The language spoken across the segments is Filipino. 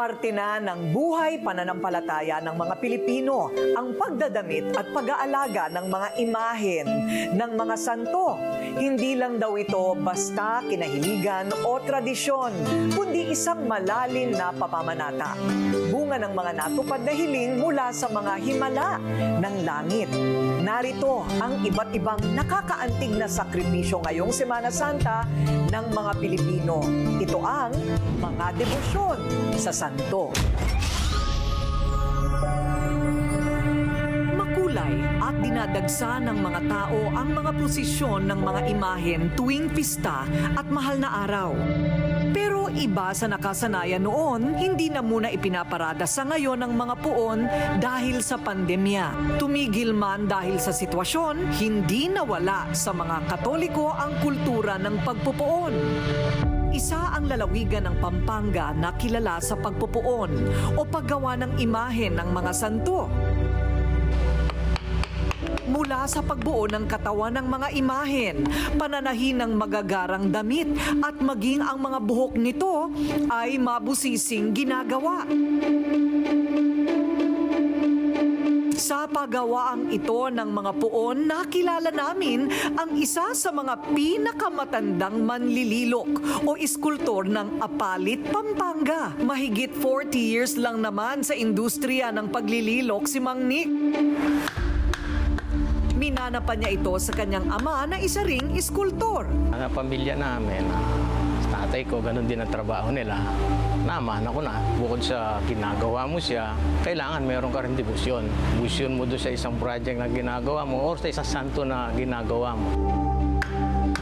Parte na ng buhay pananampalataya ng mga Pilipino ang pagdadamit at pag-aalaga ng mga imahen ng mga santo. Hindi lang daw ito basta kinahiligan o tradisyon, kundi isang malalim na pamamanata. Bunga ng mga natupad na hiling mula sa mga himala ng langit. Narito ang iba't ibang nakakaantig na sakripisyo ngayong Semana Santa ng mga Pilipino. Ito ang mga debosyon sa santo. Makulay at dinadagsa ng mga tao ang mga prosesyon ng mga imahen tuwing pista at mahal na araw. Pero iba sa nakasanayan noon, hindi na muna ipinaparada sa ngayon ng mga puon dahil sa pandemya. Tumigil man dahil sa sitwasyon, hindi nawala sa mga katoliko ang kultura ng pagpupuon. Isa ang lalawigan ng Pampanga na kilala sa pagpupuon o paggawa ng imahen ng mga santo. Mula sa pagbuo ng katawan ng mga imahen, pananahin ng magagarang damit at maging ang mga buhok nito ay mabusising ginagawa. Sa paggawaang ito ng mga puon, nakilala namin ang isa sa mga pinakamatandang manlililok o iskultor ng Apalit, Pampanga. Mahigit 40 years lang naman sa industriya ng paglililok si Mang Nick. Minana pa niya ito sa kanyang ama na isa ring iskultor. Ang pamilya namin, tatay ko, ganun din ang trabaho nila. Naman ako na, bukod sa ginagawa mo siya, kailangan meron ka rin debosyon. Debosyon mo doon sa isang project na ginagawa mo or sa isang santo na ginagawa mo.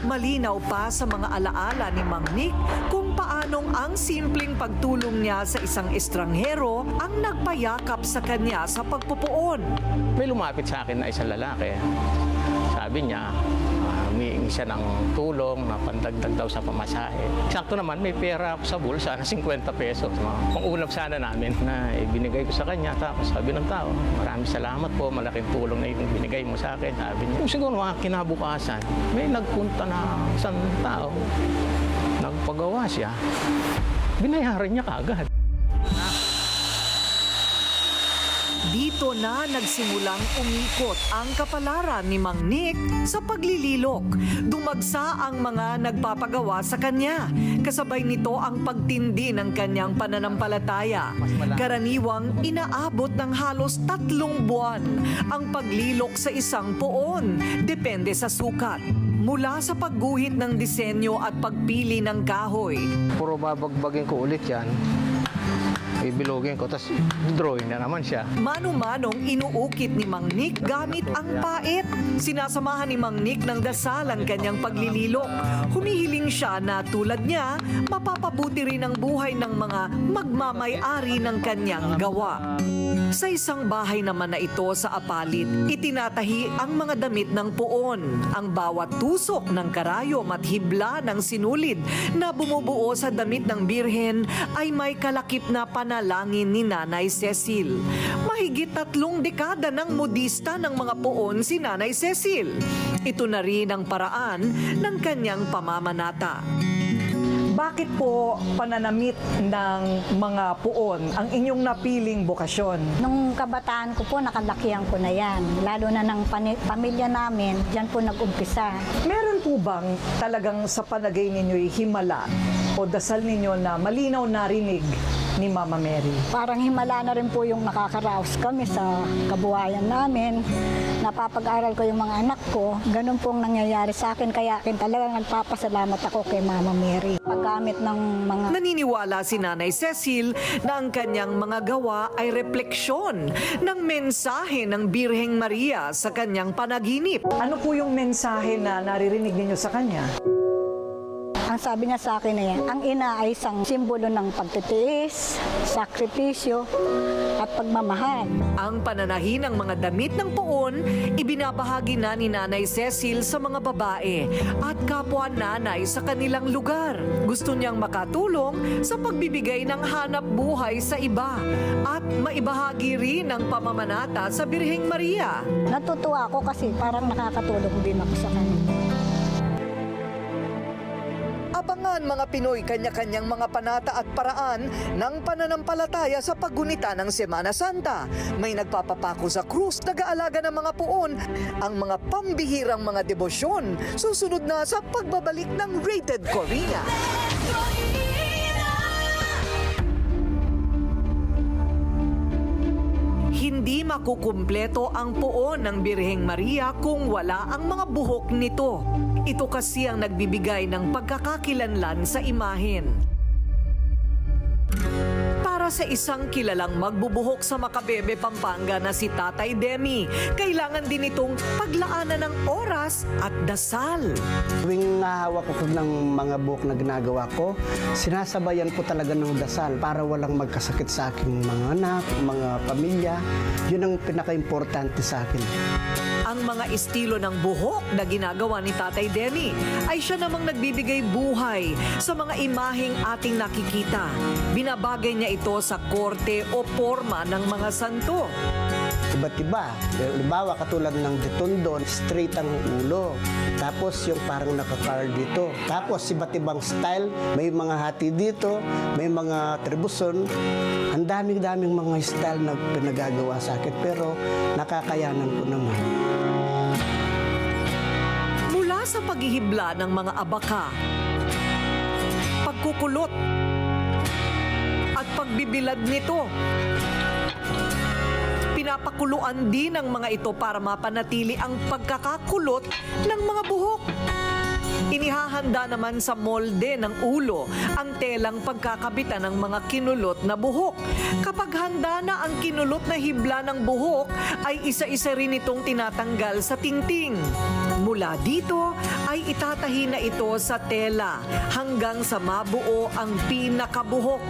Malinaw pa sa mga alaala ni Mang Nick kung paanong ang simpleng pagtulong niya sa isang estranghero ang nagpayakap sa kanya sa pagpupuon. May lumapit sa akin na isang lalaki. Sabi niya, siya ng tulong na pandagdag daw sa pamasahe. Sakto naman, may pera ako sa bulsa na 50 pesos. Pang-ulap sana namin na ibinigay ko sa kanya. Tapos sabi ng tao, maraming salamat po, malaking tulong na yung binigay mo sa akin. Sabi niya, kung siguro mga kinabukasan, may nagpunta na isang tao, nagpagawa siya, binayaran niya kaagad. Dito na nagsimulang umikot ang kapalaran ni Mang Nick sa paglililok. Dumagsa ang mga nagpapagawa sa kanya. Kasabay nito ang pagtindi ng kanyang pananampalataya. Karaniwang inaabot ng halos tatlong buwan ang paglilok sa isang poon. Depende sa sukat. Mula sa pagguhit ng disenyo at pagpili ng kahoy, Puro babagbagin ko ulit yan. Ibilogin ko, tapos drawing na naman siya. Mano-manong inuukit ni Mang Nick gamit ang pait. Sinasamahan ni Mang Nick ng dasal ang kanyang paglililok. Humihiling siya na tulad niya, mapapabuti rin ang buhay ng mga magmamay-ari ng kanyang gawa. Sa isang bahay naman na ito sa Apalit, itinatahi ang mga damit ng puon. Ang bawat tusok ng karayom at hibla ng sinulid na bumubuo sa damit ng birhen ay may kalakip na panalangin ni Nanay Cecil. Mahigit tatlong dekada ng modista ng mga puon si Nanay Cecil. Ito na rin ang paraan ng kanyang pamamanata. Bakit po pananamit ng mga puon ang inyong napiling bokasyon? Nung kabataan ko po, nakalakihan ko na yan. Lalo na ng pamilya namin, dyan po nag-umpisa. Meron po bang talagang sa panagay ninyo'y himala o dasal ninyo na malinaw narinig ni Mama Mary? Parang himala na rin po yung nakakaraos kami sa kabuhayan namin. Napapag-aral ko yung mga anak ko. Ganun pong nangyayari sa akin. Kaya akin talagang nagpapasalamat ako kay Mama Mary. Paggamit ng mga Naniniwala si Nanay Cecil na ang kanyang mga gawa ay refleksyon ng mensahe ng Birheng Maria sa kanyang panaginip. Ano po yung mensahe na naririnig ninyo sa kanya? Ang sabi niya sa akin eh, ang ina ay isang simbolo ng pagtitiis, sakripisyo, at pagmamahal. Ang pananahi ng mga damit ng poon, ibinabahagi na ni Nanay Cecil sa mga babae at kapwa nanay sa kanilang lugar. Gusto niyang makatulong sa pagbibigay ng hanap buhay sa iba at maibahagi rin ang pamamanata sa Birheng Maria. Natutuwa ako kasi parang nakakatulong din ako sa kanila. Ang mga Pinoy kanya-kanyang mga panata at paraan ng pananampalataya sa paggunita ng Semana Santa. May nagpapapako sa krus, nag-aalaga ng mga puon, ang mga pambihirang mga debosyon. Susunod na sa pagbabalik ng Rated Corina. Hindi makukumpleto ang puon ng Birheng Maria kung wala ang mga buhok nito. Ito kasi ang nagbibigay ng pagkakakilanlan sa imahen. Para sa isang kilalang magbubuhok sa Makabebe, Pampanga na si Tatay Demi, kailangan din itong paglaanan ng oras at dasal. Tuwing nahawak ko ng mga buhok na ginagawa ko, sinasabayan ko talaga ng dasal para walang magkasakit sa aking mga anak, mga pamilya. Yun ang pinaka-importante sa akin. Ang mga estilo ng buhok na ginagawa ni Tatay Demi ay siya namang nagbibigay buhay sa mga imaheng ating nakikita. Binabagay niya ito sa korte o forma ng mga santo. Iba't iba. Halimbawa, katulad ng detondon, straight ang ulo. Tapos yung parang nakakarl dito. Tapos iba't ibang style. May mga hati dito, may mga tribuson. Ang daming-daming mga style na pinagagawa sa akin. Pero nakakayanan ko naman. Mula sa paghihibla ng mga abaka, pagkukulot, at pagbibilad nito. Pinapakuluan din ang mga ito para mapanatili ang pagkakakulot ng mga buhok. Inihahanda naman sa molde ng ulo ang telang pagkakabitan ng mga kinulot na buhok. Kapag handa na ang kinulot na hibla ng buhok, ay isa-isa rin itong tinatanggal sa tingting. Mula dito ay itatahi na ito sa tela hanggang sa mabuo ang pinakabuhok.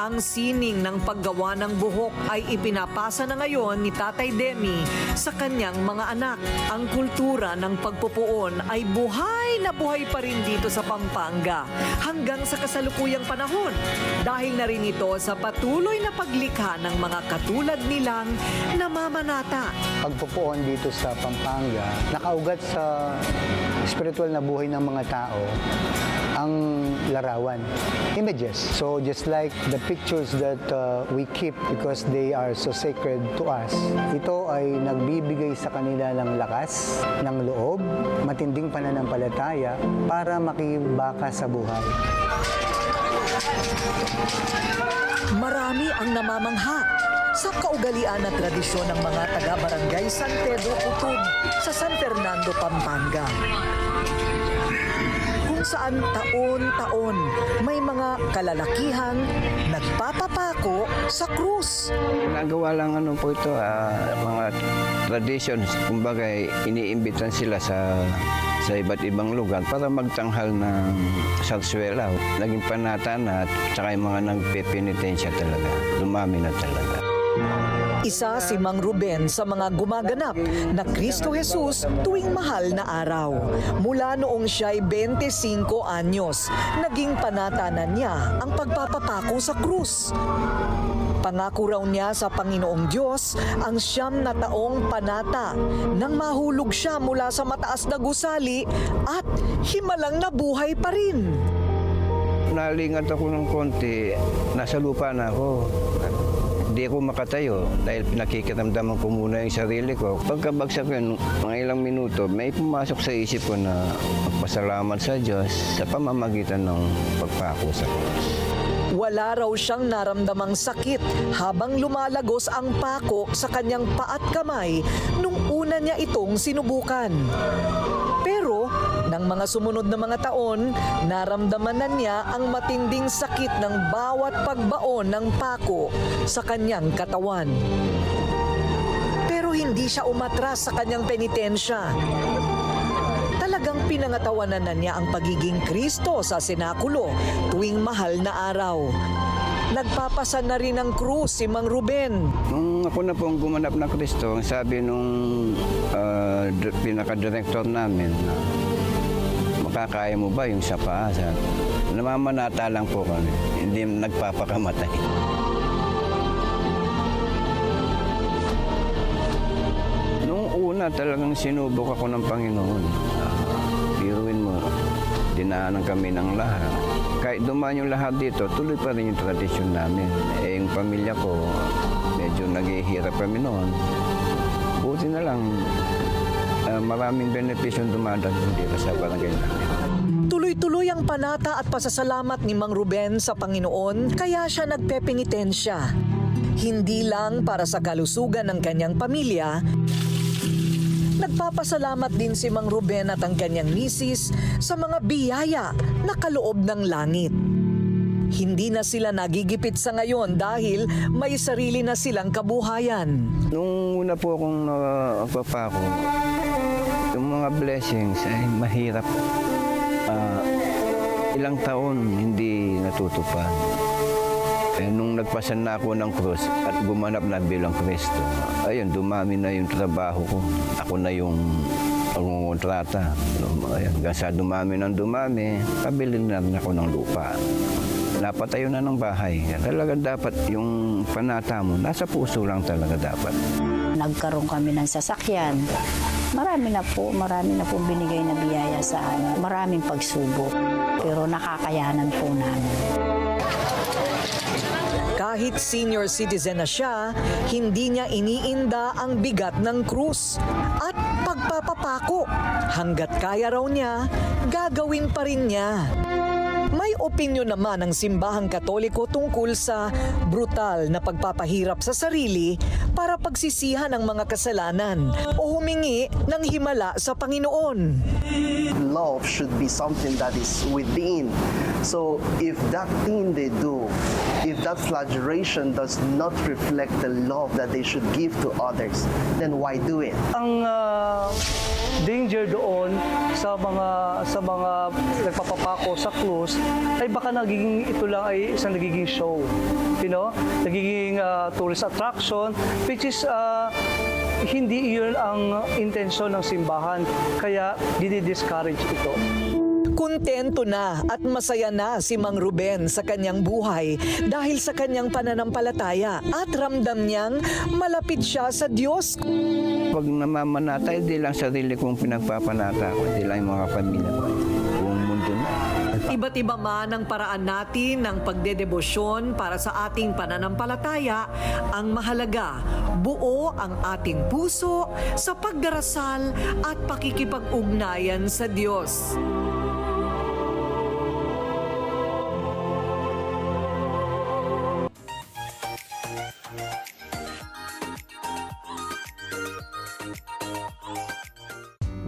Ang sining ng paggawa ng buhok ay ipinapasa na ngayon ni Tatay Demi sa kanyang mga anak. Ang kultura ng pagpupuon ay buhay na buhay pa rin dito sa Pampanga hanggang sa kasalukuyang panahon dahil na rin ito sa patuloy na paglikha ng mga katulad nilang namamanata. Pagpupuon dito sa Pampanga, nakaugat sa spiritual na buhay ng mga tao ang larawan, images. So just like the pictures that uh, we keep because they are so sacred to us, ito ay nagbibigay sa kanila ng lakas, ng loob, matinding pananampalataya para makibaka sa buhay. Marami ang namamangha sa kaugalian at tradisyon ng mga taga-barangay San Pedro Utub sa San Fernando, Pampanga. Kung saan taon-taon may mga kalalakihang nagpapapako sa krus. Nagawa lang ano po ito, ah, mga traditions. Kumbaga, iniimbitan sila sa sa iba't ibang lugar para magtanghal ng sarswela. Naging panata na at saka yung mga nagpepenitensya talaga. Lumami na talaga. Isa si Mang Ruben sa mga gumaganap na Kristo Jesus tuwing mahal na araw. Mula noong siya'y 25 anyos, naging panatanan niya ang pagpapapako sa krus. Pangako raw niya sa Panginoong Diyos ang siyam na taong panata nang mahulog siya mula sa mataas na gusali at himalang nabuhay pa rin. Nalingat ako ng konti, nasa lupa na ako. Hindi ako makatayo dahil pinakikiramdaman ko muna yung sarili ko. Pagkabagsak yun, mga ilang minuto, may pumasok sa isip ko na magpasalamat sa Diyos sa pamamagitan ng pagpako sa Diyos. Wala raw siyang naramdamang sakit habang lumalagos ang pako sa kanyang paat kamay nung una niya itong sinubukan. Ng mga sumunod na mga taon, naramdaman na niya ang matinding sakit ng bawat pagbaon ng pako sa kanyang katawan. Pero hindi siya umatras sa kanyang penitensya. Talagang pinangatawanan na niya ang pagiging Kristo sa sinakulo tuwing mahal na araw. Nagpapasan na rin ng krus si Mang Ruben. Nung ako na pong gumanap na Kristo, sabi nung d- pinaka-director namin, na, makakaya mo ba yung sa paa? Namamanata lang po kami, hindi nagpapakamatay. Nung una talagang sinubok ako ng Panginoon. Biruin mo, dinaanan kami ng lahat. kahit dumaan yung lahat dito, tuloy pa rin yung tradisyon namin. Eh, yung pamilya ko, medyo naghihirap kami noon. Buti na lang, maraming benepisyon dumadating dito sa barangay namin. Tuloy-tuloy ang panata at pasasalamat ni Mang Ruben sa Panginoon kaya siya nagpepenitensya. Hindi lang para sa kalusugan ng kanyang pamilya, nagpapasalamat din si Mang Ruben at ang kanyang misis sa mga biyaya na kaloob ng langit. Hindi na sila nagigipit sa ngayon dahil may sarili na silang kabuhayan. Nung una po akong nagpapako, yung mga blessings ay mahirap. Ah, ilang taon hindi natutupad. Eh, nung nagpasan na ako ng krus at gumanap na bilang Kristo, ayun, dumami na yung trabaho ko. Ako na yung ayun, hanggang sa dumami ng dumami, pabili na rin ako ng lupa. Napatayo na ng bahay. Talaga dapat yung panata mo, nasa puso lang talaga dapat. Nagkaroon kami ng sasakyan. Marami na po, marami na po binigay na biyaya sa amin. Maraming pagsubok. Pero nakakayanan po namin. Kahit senior citizen na siya, hindi niya iniinda ang bigat ng krus at pagpapapako. Hanggat kaya raw niya, gagawin pa rin niya. May opinyon naman ng simbahang katoliko tungkol sa brutal na pagpapahirap sa sarili para pagsisihan ang mga kasalanan o humingi ng himala sa Panginoon. love should be something that is within. So if that thing they do, if that flagellation does not reflect the love that they should give to others, then why do it? ang ah, danger doon sa mga sa mga nagpapapako sa cruise ay baka nagiging ito lang ay isang nagiging show. You know? Nagiging ah, tourist attraction which is ah, hindi iyon ang intensyon ng simbahan kaya didi-discourage ito. Kontento na at masaya na si Mang Ruben sa kanyang buhay dahil sa kanyang pananampalataya at ramdam niyang malapit siya sa Diyos. Pag namamanata, hindi lang sarili kong pinagpapanata ko, hindi lang yung mga pamilya ko. Buong mundo na. Iba't iba man ang paraan natin ng pagdedebosyon para sa ating pananampalataya, ang mahalaga, buo ang ating puso sa pagdarasal at pakikipag-ugnayan sa Diyos.